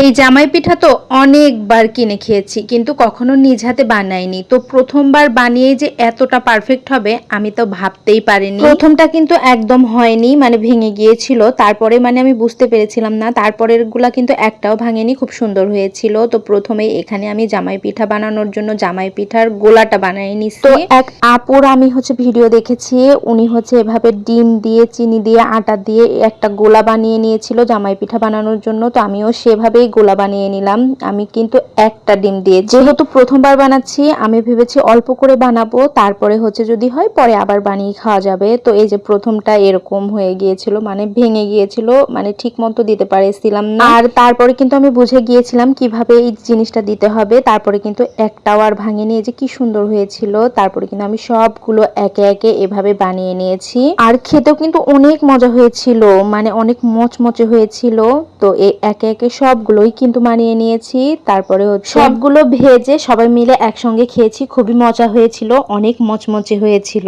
এই জামাই পিঠা তো অনেকবার কিনে খেয়েছি, কিন্তু কখনো নিজ হাতে বানাইনি। তো প্রথমবার বানিয়ে যে এতটা পারফেক্ট হবে, আমি তো ভাবতেই পারিনি। প্রথমটা কিন্তু একদম হয়নি মানে ভেঙে গিয়েছিল। তারপরে মানে আমি বুঝতে পেরেছিলাম না তারপরেরগুলা কিন্তু একটাও ভাঙেনি, খুব সুন্দর হয়েছিল। তো প্রথমে এখানে আমি জামাই পিঠা বানানোর জন্য জামাই পিঠার গোলাটা বানিয়ে নিছি। তো এক আপুর আমি হচ্ছে ভিডিও দেখেছি, উনি হচ্ছে এভাবে ডিম দিয়ে, চিনি দিয়ে, আটা দিয়ে একটা গোলা বানিয়ে নিয়েছিল জামাই পিঠা বানানোর জন্য। তো আমিও সেভাবেই গোলা বানিয়ে নিলাম। আমি কিন্তু একটা ডিম দিয়ে যেহেতু প্রথমবার বানাচ্ছি, আমি ভেবেছি অল্প করে বানাবো, তারপরে হচ্ছে যদি হয় পরে আবার বানিয়ে খাওয়া যাবে। তো এই যে প্রথমটা এরকম হয়ে গিয়েছিল মানে ভেঙে গিয়েছিল মানে ঠিক মতো দিতে পারেছিলাম না। আর তারপরে কিন্তু আমি বুঝে গিয়েছিলাম কীভাবে এই জিনিসটা দিতে হবে, তারপরে কিন্তু একটাও আর ভাঙেনি। এই যে কি সুন্দর হয়েছিল, তারপরে কিন্তু আমি সবগুলো একে একে এভাবে বানিয়ে নিয়েছি। আর খেতেও কিন্তু অনেক মজা হয়েছিল মানে অনেক মচমচে হয়েছিল। তো এই একে একে সবগুলোই কিন্তু মানিয়ে নিয়েছি। তারপরে সবগুলো ভেজে সবাই মিলে একসঙ্গে খেয়েছি। খুবই মজা হয়েছিল, অনেক মচমচে হয়েছিল।